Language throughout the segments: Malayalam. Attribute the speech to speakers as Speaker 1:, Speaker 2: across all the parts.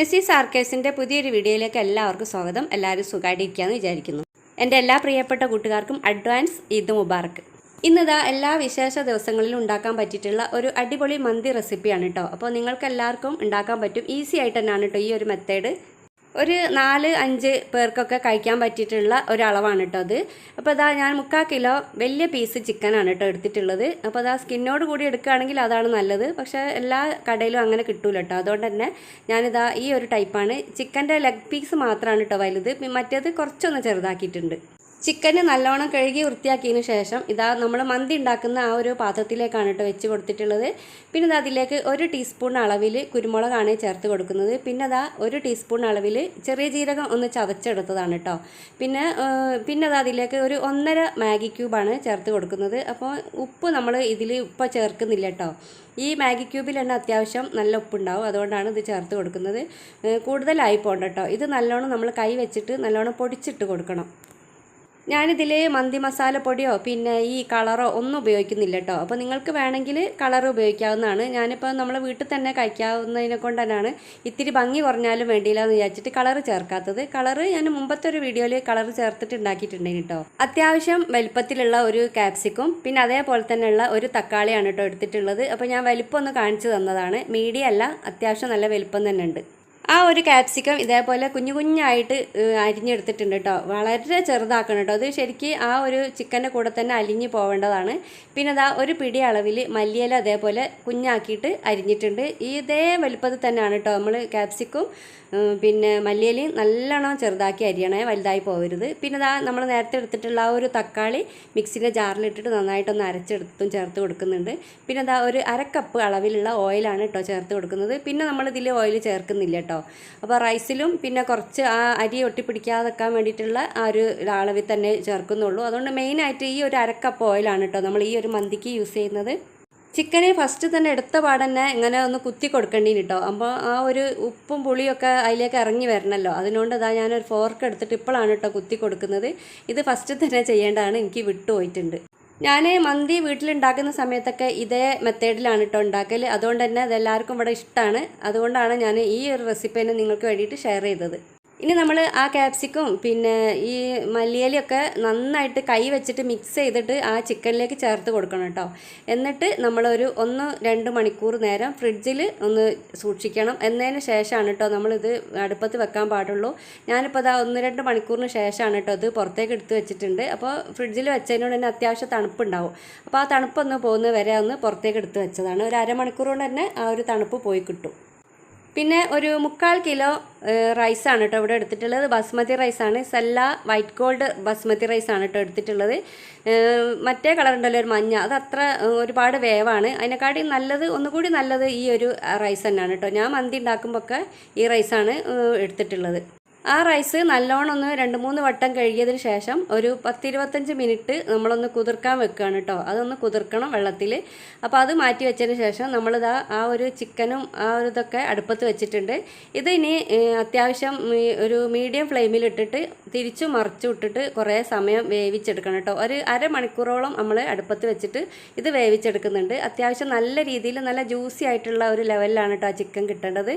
Speaker 1: നെസീസ് ആർക്കേസിന്റെ പുതിയൊരു വീഡിയോയിലേക്ക് എല്ലാവർക്കും സ്വാഗതം. എല്ലാവരും സുഖമായിട്ടിരിക്കുകയെന്ന് വിചാരിക്കുന്നു. എന്റെ എല്ലാ പ്രിയപ്പെട്ട കൂട്ടുകാർക്കും അഡ്വാൻസ് ഈദ് മുബാറക്ക് ഇന്നിതാ എല്ലാ വിശേഷ ദിവസങ്ങളിലും ഉണ്ടാക്കാൻ പറ്റിയിട്ടുള്ള ഒരു അടിപൊളി മന്തി റെസിപ്പിയാണ് കേട്ടോ. അപ്പോൾ നിങ്ങൾക്ക് എല്ലാവർക്കും ഉണ്ടാക്കാൻ പറ്റും. ഈസി ആയിട്ട് തന്നെയാണ് കേട്ടോ ഈ ഒരു മെത്തേഡ് ഒരു നാല് അഞ്ച് പേർക്കൊക്കെ കഴിക്കാൻ പറ്റിയിട്ടുള്ള ഒരളവാണ് കേട്ടോ അത്. അപ്പോൾ അതാ ഞാൻ മുക്കാൽ കിലോ വലിയ പീസ് ചിക്കനാണ് കേട്ടോ എടുത്തിട്ടുള്ളത്. അപ്പോൾ അതാ സ്കിന്നോട് കൂടി എടുക്കുകയാണെങ്കിൽ അതാണ് നല്ലത്. പക്ഷേ എല്ലാ കടയിലും അങ്ങനെ കിട്ടൂല കേട്ടോ അതുകൊണ്ട് തന്നെ ഞാനിതാ ഈ ഒരു ടൈപ്പാണ് ചിക്കന്റെ ലെഗ് പീസ് മാത്രമാണ് കേട്ടോ വലുത്. മറ്റേത് കുറച്ചൊന്ന് ചെറുതാക്കിയിട്ടുണ്ട്. ചിക്കന് നല്ലോണം കഴുകി വൃത്തിയാക്കിയതിന് ശേഷം ഇതാ നമ്മൾ മന്തി ഉണ്ടാക്കുന്ന ആ ഒരു പാത്രത്തിലേക്കാണ് കേട്ടോ വെച്ച് കൊടുത്തിട്ടുള്ളത്. പിന്നെ ഇത് അതിലേക്ക് ഒരു ടീസ്പൂൺ അളവിൽ കുരുമുളകാണ് ചേർത്ത് കൊടുക്കുന്നത്. പിന്നെ അതാ ഒരു ടീസ്പൂൺ അളവിൽ ചെറിയ ജീരകം ഒന്ന് ചതച്ചെടുത്തതാണ് കേട്ടോ. പിന്നെ പിന്നെ അത് അതിലേക്ക് ഒരു ഒന്നര മാഗി ക്യൂബാണ് ചേർത്ത് കൊടുക്കുന്നത്. അപ്പോൾ ഉപ്പ് നമ്മൾ ഇതിൽ ഇപ്പോൾ ചേർക്കുന്നില്ല കേട്ടോ. ഈ മാഗി ക്യൂബിൽ തന്നെ അത്യാവശ്യം നല്ല ഉപ്പുണ്ടാവും. അതുകൊണ്ടാണ് ഇത് ചേർത്ത് കൊടുക്കുന്നത്. കൂടുതലായി പോകണ്ട കേട്ടോ. ഇത് നല്ലോണം നമ്മൾ കൈ വെച്ചിട്ട് നല്ലോണം പൊടിച്ചിട്ട് കൊടുക്കണം. ഞാനിതിൽ മന്തി മസാല പൊടിയോ പിന്നെ ഈ കളറോ ഒന്നും ഉപയോഗിക്കുന്നില്ല കേട്ടോ അപ്പോൾ നിങ്ങൾക്ക് വേണമെങ്കിൽ കളർ ഉപയോഗിക്കാവുന്നതാണ്. ഞാനിപ്പോൾ നമ്മൾ വീട്ടിൽ തന്നെ കഴിക്കാവുന്നതിനെ കൊണ്ട് തന്നെയാണ് ഇത്തിരി ഭംഗി കുറഞ്ഞാലും വേണ്ടിയില്ല എന്ന് വിചാരിച്ചിട്ട് കളർ ചേർക്കാത്തത്. കളർ ഞാൻ മുമ്പത്തെ ഒരു വീഡിയോയിൽ കളർ ചേർത്തിട്ട് ഉണ്ടാക്കിയിട്ടുണ്ടെങ്കിൽ കേട്ടോ അത്യാവശ്യം വലിപ്പത്തിലുള്ള ഒരു ക്യാപ്സിക്കും പിന്നെ അതേപോലെ തന്നെയുള്ള ഒരു തക്കാളിയാണ് കേട്ടോ എടുത്തിട്ടുള്ളത്. അപ്പോൾ ഞാൻ വലിപ്പം ഒന്ന് കാണിച്ചു തന്നതാണ്. മീഡിയ അല്ല അത്യാവശ്യം നല്ല വലിപ്പം തന്നെ ഉണ്ട്. ആ ഒരു കാപ്സിക്കം ഇതേപോലെ കുഞ്ഞു കുഞ്ഞായിട്ട് അരിഞ്ഞെടുത്തിട്ടുണ്ട് കേട്ടോ വളരെ ചെറുതാക്കണം കേട്ടോ അത് ശരിക്ക് ആ ഒരു ചിക്കന്റെ കൂടെ തന്നെ അലിഞ്ഞു പോവേണ്ടതാണ്. പിന്നെ അതാ ഒരു പിടി അളവിൽ മല്ലിയില അതേപോലെ കുഞ്ഞാക്കിയിട്ട് അരിഞ്ഞിട്ടുണ്ട്. ഇതേ വലുപ്പത്തിൽ തന്നെയാണ് കേട്ടോ നമ്മൾ ക്യാപ്സിക്കും പിന്നെ മല്ലിയിലയും നല്ലോണം ചെറുതാക്കി അരിയണേ. വലുതായി പോകരുത് പിന്നെ അതാ നമ്മൾ നേരത്തെ എടുത്തിട്ടുള്ള ആ ഒരു തക്കാളി മിക്സിന്റെ ജാറിലിട്ടിട്ട് നന്നായിട്ടൊന്ന് അരച്ചെടുത്തും ചേർത്ത് കൊടുക്കുന്നുണ്ട്. പിന്നെ അതാ ഒരു അരക്കപ്പ് അളവിലുള്ള ഓയിലാണ് കേട്ടോ ചേർത്ത് കൊടുക്കുന്നത്. പിന്നെ നമ്മൾ ഇതിൽ ഓയിൽ ചേർക്കുന്നില്ല കേട്ടോ അപ്പോൾ റൈസിലും പിന്നെ കുറച്ച് ആ അരി ഒട്ടിപ്പിടിക്കാതെക്കാൻ വേണ്ടിയിട്ടുള്ള ആ ഒരു അളവിൽ തന്നെ ചേർക്കുന്നുള്ളൂ. അതുകൊണ്ട് മെയിനായിട്ട് ഈ ഒരു അരക്കപ്പ് ഓയിലാണ് കേട്ടോ നമ്മൾ ഈ ഒരു മന്തിക്ക് യൂസ് ചെയ്യുന്നത്. ചിക്കനെ ഫസ്റ്റ് തന്നെ എടുത്ത പാടന്നെ ഇങ്ങനെ ഒന്ന് കുത്തി കൊടുക്കേണ്ടി കേട്ടോ അപ്പോൾ ആ ഒരു ഉപ്പും പുളിയൊക്കെ അതിലേക്ക് ഇറങ്ങി വരണമല്ലോ അതിനോണ്ട് ഇതാ ഞാനൊരു ഫോർക്ക് എടുത്തിട്ട് ഇപ്പോഴാണ് കേട്ടോ കുത്തി കൊടുക്കുന്നത്. ഇത് ഫസ്റ്റ് തന്നെ ചെയ്യേണ്ടതാണ്. എനിക്ക് വിട്ടുപോയിട്ടുണ്ട് ഞാൻ മന്തി വീട്ടിലുണ്ടാക്കുന്ന സമയത്തൊക്കെ ഇതേ മെത്തേഡിലാണ് കേട്ടോ ഉണ്ടാക്കൽ അതുകൊണ്ട് തന്നെ അതെല്ലാവർക്കും ഇവിടെ ഇഷ്ടമാണ് അതുകൊണ്ടാണ് ഞാൻ ഈ ഒരു റെസിപ്പി തന്നെ നിങ്ങൾക്ക് വേണ്ടിയിട്ട് ഷെയർ ചെയ്തത്. ഇനി നമ്മൾ ആ ക്യാപ്സിക്കും പിന്നെ ഈ മല്ലിയലിയൊക്കെ നന്നായിട്ട് കൈ വെച്ചിട്ട് മിക്സ് ചെയ്തിട്ട് ആ ചിക്കനിലേക്ക് ചേർത്ത് കൊടുക്കണം കേട്ടോ. എന്നിട്ട് നമ്മളൊരു ഒന്ന് രണ്ട് മണിക്കൂർ നേരം ഫ്രിഡ്ജിൽ ഒന്ന് സൂക്ഷിക്കണം. എന്നതിന് ശേഷമാണ് കേട്ടോ നമ്മളിത് അടുപ്പത്ത് വെക്കാൻ പാടുള്ളൂ. ഞാനിപ്പോൾ അതാ ഒന്ന് രണ്ട് മണിക്കൂറിന് ശേഷമാണ് കേട്ടോ ഇത് പുറത്തേക്ക് എടുത്ത് വെച്ചിട്ടുണ്ട്. അപ്പോൾ ഫ്രിഡ്ജിൽ വെച്ചതിനോട് തന്നെ അത്യാവശ്യം തണുപ്പുണ്ടാവും. അപ്പോൾ ആ തണുപ്പൊന്ന് പോകുന്ന വരെ ഒന്ന് പുറത്തേക്ക് എടുത്ത് വെച്ചതാണ്. ഒരു അരമണിക്കൂർ കൊണ്ട് തന്നെ ആ ഒരു തണുപ്പ് പോയി കിട്ടും. പിന്നെ ഒരു മുക്കാൽ കിലോ റൈസാണ് കേട്ടോ ഇവിടെ എടുത്തിട്ടുള്ളത്. ബസ്മതി റൈസാണ് സെല്ല വൈറ്റ് ഗോൾഡ് ബസ്മതി റൈസാണ് കേട്ടോ എടുത്തിട്ടുള്ളത്. മറ്റേ കളർ ഉണ്ടല്ലോ ഒരു മഞ്ഞ. അത് അത്ര ഒരുപാട് വേവാണ്. അതിനെക്കാട്ടി നല്ലത് ഒന്നുകൂടി നല്ലത് ഈ ഒരു റൈസ് തന്നെയാണ് കേട്ടോ ഞാൻ മന്തി ഉണ്ടാക്കുമ്പോൾ ഒക്കെ ഈ റൈസാണ് എടുത്തിട്ടുള്ളത്. ആ റൈസ് നല്ലോണം ഒന്ന് രണ്ട് മൂന്ന് വട്ടം കഴുകിയതിന് ശേഷം ഒരു പത്തിരുപത്തഞ്ച് മിനിറ്റ് നമ്മളൊന്ന് കുതിർക്കാൻ വെക്കുകയാണ് കേട്ടോ. അതൊന്ന് കുതിർക്കണം വെള്ളത്തിൽ. അപ്പോൾ അത് മാറ്റി വെച്ചതിന് ശേഷം നമ്മളിതാ ആ ഒരു ചിക്കനും ആ ഒരു ഇതൊക്കെ അടുപ്പത്ത് വെച്ചിട്ടുണ്ട്. ഇത് ഇനി അത്യാവശ്യം ഒരു മീഡിയം ഫ്ലെയിമിൽ ഇട്ടിട്ട് തിരിച്ചു മറിച്ചു ഇട്ടിട്ട് കുറേ സമയം വേവിച്ചെടുക്കണം കേട്ടോ. ഒരു അരമണിക്കൂറോളം നമ്മൾ അടുപ്പത്ത് വെച്ചിട്ട് ഇത് വേവിച്ചെടുക്കുന്നുണ്ട്. അത്യാവശ്യം നല്ല രീതിയിൽ നല്ല ജ്യൂസി ആയിട്ടുള്ള ഒരു ലെവലിലാണ് കേട്ടോ ആ ചിക്കൻ കിട്ടേണ്ടത്.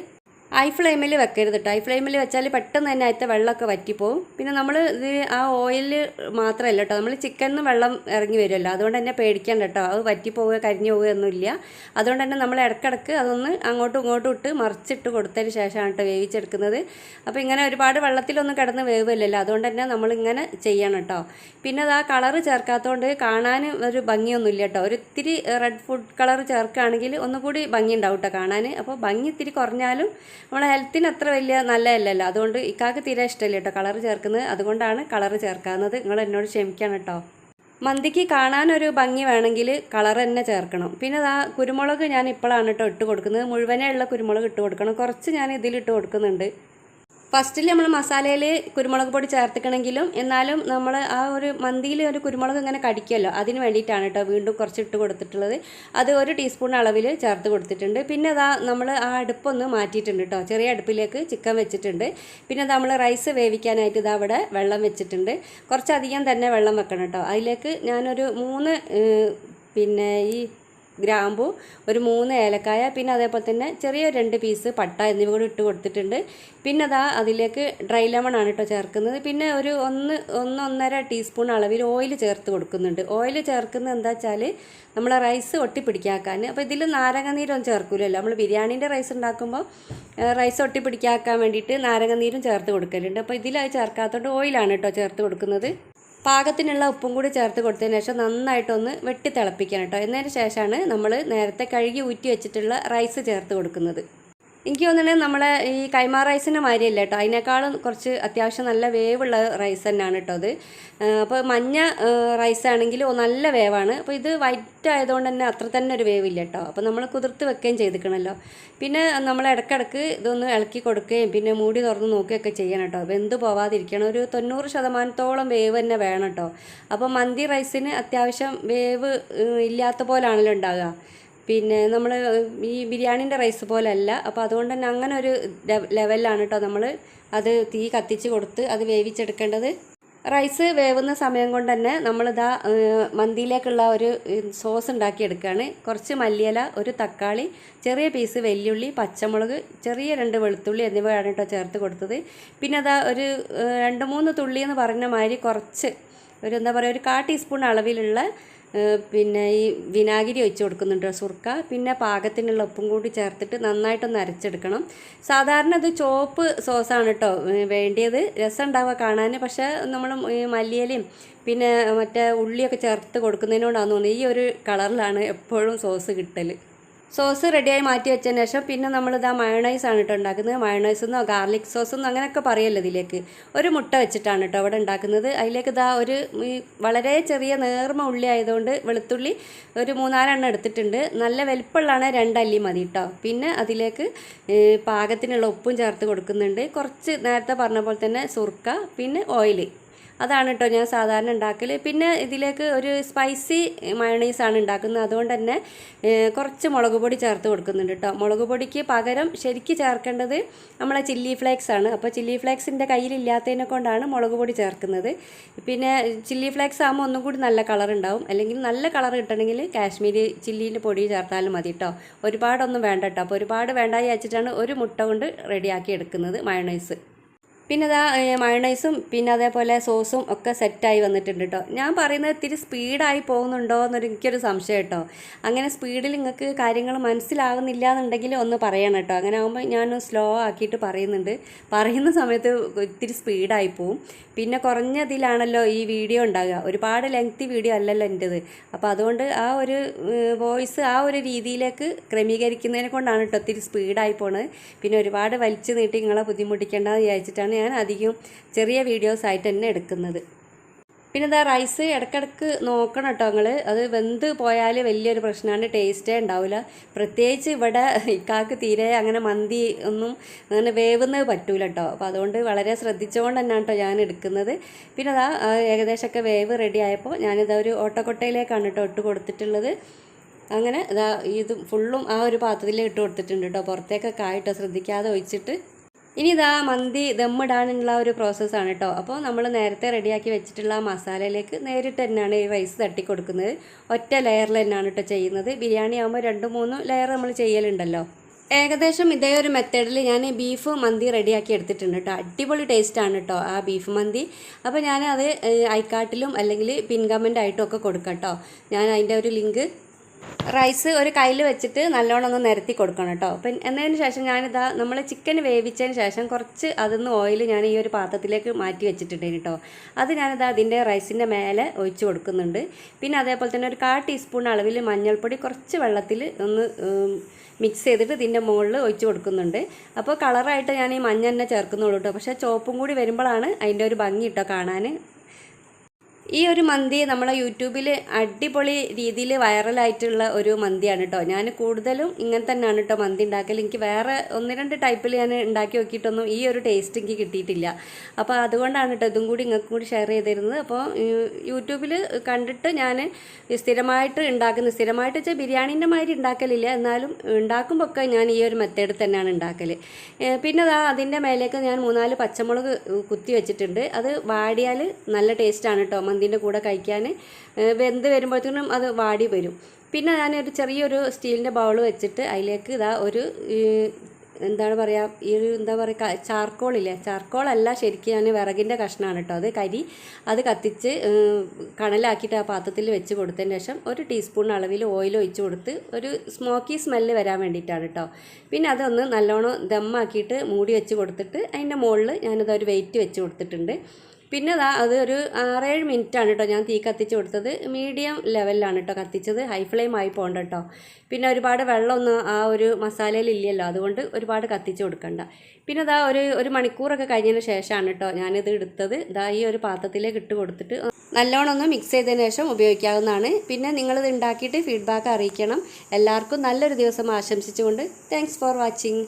Speaker 1: ഹൈ ഫ്ലെയിമിൽ വെക്കരുത് കേട്ടോ ഐ ഫ്ലെയിമിൽ വെച്ചാൽ പെട്ടെന്ന് തന്നെ അതിന്റെ വെള്ളമൊക്കെ വറ്റിപ്പോവും. പിന്നെ നമ്മൾ ഇത് ആ ഓയിൽ മാത്രമല്ല കേട്ടോ നമ്മൾ ചിക്കനിൽ വെള്ളം ഇറങ്ങി വരുമല്ലോ അതുകൊണ്ട് തന്നെ പേടിക്കണ്ട കേട്ടോ അത് വറ്റിപ്പോവുക കരിഞ്ഞു പോവുകയൊന്നുമില്ല അതുകൊണ്ട് തന്നെ നമ്മൾ ഇടക്കിടക്ക് അതൊന്ന് അങ്ങോട്ടും ഇങ്ങോട്ടും ഇട്ട് മറിച്ചിട്ട് കൊടുത്തതിന് ശേഷമാണ് കേട്ടോ വേവിച്ചെടുക്കുന്നത്. അപ്പോൾ ഇങ്ങനെ ഒരുപാട് വെള്ളത്തിലൊന്നും കിടന്ന് വേവില്ലല്ലോ. അതുകൊണ്ട് തന്നെ നമ്മളിങ്ങനെ ചെയ്യണം കേട്ടോ പിന്നെ അത് ആ കളറ് ചേർക്കാത്തതുകൊണ്ട് കാണാൻ ഒരു ഭംഗിയൊന്നുമില്ല കേട്ടോ ഒരു ഇത്തിരി റെഡ് ഫുഡ് കളർ ചേർക്കുകയാണെങ്കിൽ ഒന്നുകൂടി ഭംഗി ഉണ്ടാവും കേട്ടോ കാണാൻ അപ്പോൾ ഭംഗി ഇത്തിരി കുറഞ്ഞാലും നമ്മളെ ഹെൽത്തിന് അത്ര വലിയ നല്ലതല്ലല്ലോ. അതുകൊണ്ട് ഇക്കാക്ക് തീരെ ഇഷ്ടമല്ല കേട്ടോ കളർ ചേർക്കുന്നത്. അതുകൊണ്ടാണ് കളർ ചേർക്കാവുന്നത് നിങ്ങൾ എന്നോട് ക്ഷമിക്കണം കേട്ടോ. മന്തിക്ക് കാണാനൊരു ഭംഗി വേണമെങ്കിൽ കളർ തന്നെ ചേർക്കണം. പിന്നെ ആ കുരുമുളക് ഞാൻ ഇപ്പോഴാണ് കേട്ടോ ഇട്ട് കൊടുക്കുന്നത്. മുഴുവനേ ഉള്ള കുരുമുളക് ഇട്ട് കൊടുക്കണം. കുറച്ച് ഞാൻ ഇതിലിട്ട് കൊടുക്കുന്നുണ്ട്. ഫസ്റ്റിൽ നമ്മൾ മസാലയിൽ കുരുമുളക് പൊടി ചേർത്തിക്കണമെങ്കിലും എന്നാലും നമ്മൾ ആ ഒരു മന്തിയിൽ ഒരു കുരുമുളക് ഇങ്ങനെ കടിക്കുമല്ലോ അതിന് വേണ്ടിയിട്ടാണ് കേട്ടോ വീണ്ടും കുറച്ച് ഇട്ട് കൊടുത്തിട്ടുള്ളത്. അത് ഒരു ടീസ്പൂൺ അളവിൽ ചേർത്ത് കൊടുത്തിട്ടുണ്ട്. പിന്നെ അതാ നമ്മൾ ആ അടുപ്പൊന്ന് മാറ്റിയിട്ടുണ്ട് കേട്ടോ ചെറിയ അടുപ്പിലേക്ക് ചിക്കൻ വെച്ചിട്ടുണ്ട്. പിന്നെ നമ്മൾ റൈസ് വേവിക്കാനായിട്ട് ഇതാ അവിടെ വെള്ളം വെച്ചിട്ടുണ്ട്. കുറച്ചധികം തന്നെ വെള്ളം വെക്കണം കേട്ടോ അതിലേക്ക് ഞാനൊരു മൂന്ന് പിന്നെ ഈ ഗ്രാമ്പു ഒരു മൂന്ന് ഏലക്കായ പിന്നെ അതേപോലെ തന്നെ ചെറിയ രണ്ട് പീസ് പട്ട എന്നിവ കൂടി ഇട്ട് കൊടുത്തിട്ടുണ്ട്. പിന്നെ അതാ അതിലേക്ക് ഡ്രൈ ലെമൺ ആണ് കേട്ടോ ചേർക്കുന്നത്. പിന്നെ ഒരു ഒന്ന് ഒന്ന് ഒന്നര ടീസ്പൂൺ അളവിൽ ഓയിൽ ചേർത്ത് കൊടുക്കുന്നുണ്ട്. ഓയിൽ ചേർക്കുന്നത് എന്താ വെച്ചാൽ നമ്മളെ റൈസ് ഒട്ടിപ്പിടിക്കാക്കാൻ. അപ്പോൾ ഇതിൽ നാരങ്ങ ചേർക്കില്ലല്ലോ ചേർക്കൂലല്ലോ. നമ്മൾ ബിരിയാണീന്റെ റൈസ് ഉണ്ടാക്കുമ്പോൾ റൈസ് ഒട്ടിപ്പിടിക്കാക്കാൻ വേണ്ടിയിട്ട് നാരങ്ങ നീരും ചേർത്ത് കൊടുക്കലുണ്ട്. അപ്പോൾ ഇതിൽ അത് ചേർക്കാത്തതുകൊണ്ട് ഓയിലാണ് കേട്ടോ ചേർത്ത് കൊടുക്കുന്നത്. പാകത്തിനുള്ള ഉപ്പും കൂടി ചേർത്ത് കൊടുത്തതിന് ശേഷം നന്നായിട്ടൊന്ന് വെട്ടി തിളപ്പിക്കണം കേട്ടോ. എന്നതിന് ശേഷമാണ് നമ്മൾ നേരത്തെ കഴുകി ഊറ്റി വെച്ചിട്ടുള്ള റൈസ് ചേർത്ത് കൊടുക്കുന്നത്. എനിക്ക് തോന്നുന്നത് നമ്മളെ ഈ കൈമാ റൈസിന്റെ മാതിരിയല്ല കേട്ടോ. അതിനേക്കാളും കുറച്ച് അത്യാവശ്യം നല്ല വേവുള്ള റൈസ് തന്നെയാണ് കേട്ടോ അത്. അപ്പോൾ മഞ്ഞ റൈസ് ആണെങ്കിൽ നല്ല വേവാണ്. അപ്പോൾ ഇത് വൈറ്റ് ആയതുകൊണ്ട് തന്നെ അത്ര തന്നെ ഒരു വേവില്ല കേട്ടോ. അപ്പോൾ നമ്മൾ കുതിർത്ത് വെക്കുകയും ചെയ്തിക്കണമല്ലോ പിന്നെ നമ്മൾ ഇടക്കിടക്ക് ഇതൊന്ന് ഇളക്കി കൊടുക്കുകയും പിന്നെ മൂടി തുറന്ന് നോക്കുകയൊക്കെ ചെയ്യണം കേട്ടോ. വെന്ത് പോവാതിരിക്കണം. ഒരു തൊണ്ണൂറ് ശതമാനത്തോളം വേവ് തന്നെ വേണം കേട്ടോ. അപ്പോൾ മന്തി റൈസിന് അത്യാവശ്യം വേവ് ഇല്ലാത്ത പോലാണല്ലോ ഉണ്ടാകുക പിന്നെ നമ്മൾ ഈ ബിരിയാണീന്റെ റൈസ് പോലെയല്ല അപ്പോൾ അതുകൊണ്ട് തന്നെ അങ്ങനെ ഒരു ലെവ- ലെവലിലാണ് കേട്ടോ നമ്മൾ അത് തീ കത്തിച്ച് കൊടുത്ത് അത് വേവിച്ചെടുക്കേണ്ടത്. റൈസ് വേവുന്ന സമയം കൊണ്ട് തന്നെ നമ്മളിതാ മന്തിയിലേക്കുള്ള ഒരു സോസ് ഉണ്ടാക്കിയെടുക്കുകയാണ് കുറച്ച് മല്ലിയില ഒരു തക്കാളി ചെറിയ പീസ് വെല്ലുള്ളി പച്ചമുളക് ചെറിയ രണ്ട് വെളുത്തുള്ളി എന്നിവയാണ് കേട്ടോ ചേർത്ത് കൊടുത്തത്. പിന്നെ അതാ ഒരു രണ്ട് മൂന്ന് തുള്ളി എന്ന് പറഞ്ഞ മാതിരി കുറച്ച് ഒരു എന്താ പറയുക ഒരു കാ ടീസ്പൂൺ അളവിലുള്ള പിന്നെ ഈ വിനാഗിരി ഒഴിച്ച് കൊടുക്കുന്നുണ്ട് സുർക്ക. പിന്നെ പാകത്തിനുള്ള ഉപ്പും കൂടി ചേർത്തിട്ട് നന്നായിട്ടൊന്ന് അരച്ചെടുക്കണം. സാധാരണ ഇത് ചോപ്പ് സോസാണ് കേട്ടോ വേണ്ടിയത്. രസം ഉണ്ടാവുക കാണാൻ പക്ഷേ നമ്മൾ മല്ലിയിലയും പിന്നെ മറ്റേ ഉള്ളിയൊക്കെ ചേർത്ത് കൊടുക്കുന്നതിനോടാണെന്ന് തോന്നുന്നത് ഈ ഒരു കളറിലാണ് എപ്പോഴും സോസ് കിട്ടൽ സോസ് റെഡിയായി മാറ്റി വെച്ചതിന് ശേഷം പിന്നെ നമ്മളിതാ മയണൈസ് ആണ് കേട്ടോ ഉണ്ടാക്കുന്നത്. മയണൈസ് എന്നോ ഗാർലിക് സോസ് എന്നോ അങ്ങനെയൊക്കെ പറയല്ലോ ഇതിലേക്ക്. ഒരു മുട്ട വെച്ചിട്ടാണ് കേട്ടോ അവിടെ ഉണ്ടാക്കുന്നത്. അതിലേക്ക് ഇതാ ഒരു വളരെ ചെറിയ നേർമ ഉള്ളി ആയതുകൊണ്ട് വെളുത്തുള്ളി ഒരു മൂന്നാലെണ്ണം എടുത്തിട്ടുണ്ട്. നല്ല വലിപ്പമുള്ളതാണ് രണ്ടല്ലി മതി കേട്ടോ പിന്നെ അതിലേക്ക് പാകത്തിനുള്ള ഉപ്പും ചേർത്ത് കൊടുക്കുന്നുണ്ട്. കുറച്ച് നേരത്തെ പറഞ്ഞ പോലെ തന്നെ സുർക്ക പിന്നെ ഓയിൽ അതാണ് കേട്ടോ ഞാൻ സാധാരണ ഉണ്ടാക്കൽ പിന്നെ ഇതിലേക്ക് ഒരു സ്പൈസി മയണൈസാണ് ഉണ്ടാക്കുന്നത്. അതുകൊണ്ട് തന്നെ കുറച്ച് മുളക് പൊടി ചേർത്ത് കൊടുക്കുന്നുണ്ട് കേട്ടോ മുളക് പൊടിക്ക് പകരം ശരിക്ക് ചേർക്കേണ്ടത് നമ്മളെ ചില്ലി ഫ്ലേക്സ് ആണ്. അപ്പോൾ ചില്ലി ഫ്ലേക്സിന്റെ കയ്യിലില്ലാത്തതിനെ കൊണ്ടാണ് മുളക് പൊടി ചേർക്കുന്നത്. പിന്നെ ചില്ലി ഫ്ലേക്സ് ആകുമ്പോൾ ഒന്നും കൂടി നല്ല കളർ ഉണ്ടാവും. അല്ലെങ്കിൽ നല്ല കളർ കിട്ടണമെങ്കിൽ കാശ്മീരി ചില്ലീന്റെ പൊടി ചേർത്താലും മതി കേട്ടോ ഒരുപാടൊന്നും വേണ്ട കേട്ടോ അപ്പോൾ ഒരുപാട് വേണ്ടായി വെച്ചിട്ടാണ് ഒരു മുട്ട കൊണ്ട് റെഡിയാക്കി എടുക്കുന്നത് മയണൈസ് പിന്നെ ഇതാ മയണൈസും പിന്നെ അതേപോലെ സോസും ഒക്കെ സെറ്റായി വന്നിട്ടുണ്ട് കേട്ടോ ഞാൻ പറയുന്നത് ഇത്തിരി സ്പീഡായി പോകുന്നുണ്ടോ എന്നൊരു എനിക്കൊരു സംശയം കേട്ടോ അങ്ങനെ സ്പീഡിൽ നിങ്ങൾക്ക് കാര്യങ്ങൾ മനസ്സിലാവുന്നില്ല എന്നുണ്ടെങ്കിൽ ഒന്ന് പറയണം കേട്ടോ അങ്ങനെ ആകുമ്പോൾ ഞാൻ സ്ലോ ആക്കിയിട്ട് പറയുന്നുണ്ട്. പറയുന്ന സമയത്ത് ഇത്തിരി സ്പീഡായി പോവും. പിന്നെ കുറഞ്ഞതിലാണല്ലോ ഈ വീഡിയോ ഉണ്ടാകുക ഒരുപാട് ലെങ്തി വീഡിയോ അല്ലല്ലോ എന്റെത്. അപ്പോൾ അതുകൊണ്ട് ആ ഒരു വോയിസ് ആ ഒരു രീതിയിലേക്ക് ക്രമീകരിക്കുന്നതിനെ കൊണ്ടാണ് കേട്ടോ ഒത്തിരി സ്പീഡായി പോണത്. പിന്നെ ഒരുപാട് വലിച്ചു നീട്ടി നിങ്ങളെ ബുദ്ധിമുട്ടിക്കേണ്ടതെന്ന് വിചാരിച്ചിട്ടാണ് ഞാൻ അധികം ചെറിയ വീഡിയോസ് ആയിട്ട് തന്നെ എടുക്കുന്നത്. പിന്നെ ഇതാ റൈസ് ഇടയ്ക്കിടയ്ക്ക് നോക്കണം കേട്ടോ നിങ്ങൾ അത് വെന്ത് പോയാൽ വലിയൊരു പ്രശ്നമാണ്. ടേസ്റ്റേ ഉണ്ടാവില്ല. പ്രത്യേകിച്ച് ഇവിടെ ഇക്കാക്ക് തീരെ അങ്ങനെ മന്തി ഒന്നും അങ്ങനെ വേവുന്നത് പറ്റൂല കേട്ടോ. അപ്പോൾ അതുകൊണ്ട് വളരെ ശ്രദ്ധിച്ചുകൊണ്ട് തന്നെയാണ് കേട്ടോ ഞാൻ എടുക്കുന്നത്. പിന്നെ അതാ ഏകദേശമൊക്കെ വേവ് റെഡി ആയപ്പോൾ ഞാനിതാ ഒരു ഓട്ടക്കൊട്ടയിലേക്കാണ് കേട്ടോ ഇട്ട് കൊടുത്തിട്ടുള്ളത്. അങ്ങനെ ഇതാ ഇത് ഫുള്ളും ആ ഒരു പാത്രത്തിൽ ഇട്ട് കൊടുത്തിട്ടുണ്ട് കേട്ടോ. പുറത്തേക്കൊക്കെ ആയിട്ടോ ശ്രദ്ധിക്കാതെ ഒഴിച്ചിട്ട്. ഇനി ഇതാ മന്തി ദമ്മിടാനുള്ള ഒരു പ്രോസസ്സാണ് കേട്ടോ അപ്പോൾ നമ്മൾ നേരത്തെ റെഡിയാക്കി വെച്ചിട്ടുള്ള മസാലയിലേക്ക് നേരിട്ട് തന്നെയാണ് ഈ റൈസ് തട്ടി കൊടുക്കുന്നത് ഒറ്റ ലെയറിൽ തന്നെയാണ് കേട്ടോ ചെയ്യുന്നത്. ബിരിയാണി ആകുമ്പോൾ രണ്ട് മൂന്ന് ലെയർ നമ്മൾ ചെയ്യലുണ്ടല്ലോ. ഏകദേശം ഇതേ ഒരു മെത്തേഡിൽ ഞാൻ ബീഫ് മന്തി റെഡിയാക്കി എടുത്തിട്ടുണ്ട് കേട്ടോ അടിപൊളി ടേസ്റ്റാണ് കേട്ടോ ആ ബീഫ് മന്തി. അപ്പോൾ ഞാൻ അത് ഐക്കാട്ടിലും അല്ലെങ്കിൽ പിൻ കമന്റ് ആയിട്ടും ഒക്കെ കൊടുക്കാം കേട്ടോ ഞാൻ അതിന്റെ ഒരു ലിങ്ക് റൈസ് ഒരു കയ്യിൽ വെച്ചിട്ട് നല്ലോണം ഒന്ന് നിരത്തി കൊടുക്കണം കേട്ടോ. അപ്പം എന്നതിന് ശേഷം ഞാനിതാ നമ്മൾ ചിക്കൻ വേവിച്ചതിന് ശേഷം കുറച്ച് അതിന്ന് ഓയിൽ ഞാൻ ഈ ഒരു പാത്രത്തിലേക്ക് മാറ്റി വെച്ചിട്ടുണ്ട് കേട്ടോ. അത് ഞാനിതാ അതിന്റെ റൈസിന്റെ മേലെ ഒഴിച്ച് കൊടുക്കുന്നുണ്ട്. പിന്നെ അതേപോലെ തന്നെ ഒരു കാ ടീസ്പൂൺ അളവിൽ മഞ്ഞൾപ്പൊടി കുറച്ച് വെള്ളത്തിൽ ഒന്ന് മിക്സ് ചെയ്തിട്ട് ഇതിന്റെ മുകളിൽ ഒഴിച്ച് കൊടുക്കുന്നുണ്ട്. അപ്പോൾ കളറായിട്ട് ഞാൻ ഈ മഞ്ഞ തന്നെ ചേർക്കുന്നുള്ളൂ കേട്ടോ. പക്ഷേ ചുവപ്പും കൂടി വരുമ്പോഴാണ് അതിന്റെ ഒരു ഭംഗി കേട്ടോ കാണാൻ. ഈ ഒരു മന്തി നമ്മളെ യൂട്യൂബിൽ അടിപൊളി രീതിയിൽ വൈറലായിട്ടുള്ള ഒരു മന്തിയാണ് കേട്ടോ ഞാൻ കൂടുതലും ഇങ്ങനെ തന്നെയാണ് കേട്ടോ മന്തി ഉണ്ടാക്കൽ എനിക്ക് വേറെ ഒന്ന് രണ്ട് ടൈപ്പിൽ ഞാൻ ഉണ്ടാക്കി നോക്കിയിട്ടൊന്നും ഈ ഒരു ടേസ്റ്റ് എനിക്ക് കിട്ടിയിട്ടില്ല. അപ്പോൾ അതുകൊണ്ടാണ് കേട്ടോ ഇതും കൂടി ഇങ്ങൾക്കും കൂടി ഷെയർ ചെയ്തിരുന്നത്. അപ്പോൾ യൂട്യൂബിൽ കണ്ടിട്ട് ഞാൻ സ്ഥിരമായിട്ട് ഉണ്ടാക്കുന്നത് സ്ഥിരമായിട്ട് വെച്ചാൽ ബിരിയാണീന്റെ മാതിരി ഉണ്ടാക്കലില്ല. എന്നാലും ഉണ്ടാക്കുമ്പോൾ ഒക്കെ ഞാൻ ഈ ഒരു മെത്തേഡ് തന്നെയാണ് ഉണ്ടാക്കൽ പിന്നെ അതാ അതിന്റെ മേലേക്ക് ഞാൻ മൂന്നാൽ പച്ചമുളക് കുത്തി വെച്ചിട്ടുണ്ട്. അത് വാടിയാൽ നല്ല ടേസ്റ്റാണ് കേട്ടോ മന്തിന്റെ കൂടെ കഴിക്കാൻ വെന്ത് വരുമ്പോഴത്തേനും അത് വാടി വരും. പിന്നെ ഞാനൊരു ചെറിയൊരു സ്റ്റീലിന്റെ ബൗൾ വെച്ചിട്ട് അതിലേക്ക് ഇതാ ഒരു എന്താണ് പറയുക ഈ ഒരു എന്താ പറയുക ചാർക്കോളില്ലേ ചാർക്കോളല്ല ശരിക്കും ഞാൻ വിറകിന്റെ കഷ്ണമാണ് കേട്ടോ. അത് കരി അത് കത്തിച്ച് കണലാക്കിയിട്ട് ആ പാത്രത്തിൽ വെച്ച് കൊടുത്തതിന് ശേഷം ഒരു ടീസ്പൂൺ അളവിൽ ഓയിൽ ഒഴിച്ച് കൊടുത്ത് ഒരു സ്മോക്കി സ്മെല്ല് വരാൻ വേണ്ടിയിട്ടാണ് കേട്ടോ. പിന്നെ അതൊന്ന് നല്ലോണം ദമ്മാക്കിയിട്ട് മൂടി വെച്ച് കൊടുത്തിട്ട് അതിന്റെ മുകളിൽ ഞാനത് ഒരു വെയിറ്റ് വെച്ച് കൊടുത്തിട്ടുണ്ട്. പിന്നെ അതാ അത് ഒരു ആറേഴ് ആണ് കേട്ടോ ഞാൻ തീ കത്തിച്ച് കൊടുത്തത്. മീഡിയം ലെവലിലാണ് കേട്ടോ കത്തിച്ചത്. ഹൈ ഫ്ലെയിം ആയി പോകണ്ട കേട്ടോ. പിന്നെ ഒരുപാട് വെള്ളമൊന്നും ആ ഒരു മസാലയിൽ ഇല്ലല്ലോ. അതുകൊണ്ട് ഒരുപാട് കത്തിച്ച് കൊടുക്കണ്ട. പിന്നെ ഇതാ ഒരു ഒരു മണിക്കൂറൊക്കെ കഴിഞ്ഞതിന് ശേഷമാണ് കേട്ടോ ഞാനിത് എടുത്തത്. ഇതാ ഈ ഒരു പാത്രത്തിലേക്ക് ഇട്ട് കൊടുത്തിട്ട് നല്ലോണം ഒന്ന് മിക്സ് ചെയ്തതിന് ശേഷം ഉപയോഗിക്കാവുന്നതാണ്. പിന്നെ നിങ്ങളിത് ഉണ്ടാക്കിയിട്ട് ഫീഡ്ബാക്ക് അറിയിക്കണം. എല്ലാവർക്കും നല്ലൊരു ദിവസം ആശംസിച്ചുകൊണ്ട് താങ്ക്സ് ഫോർ വാച്ചിങ്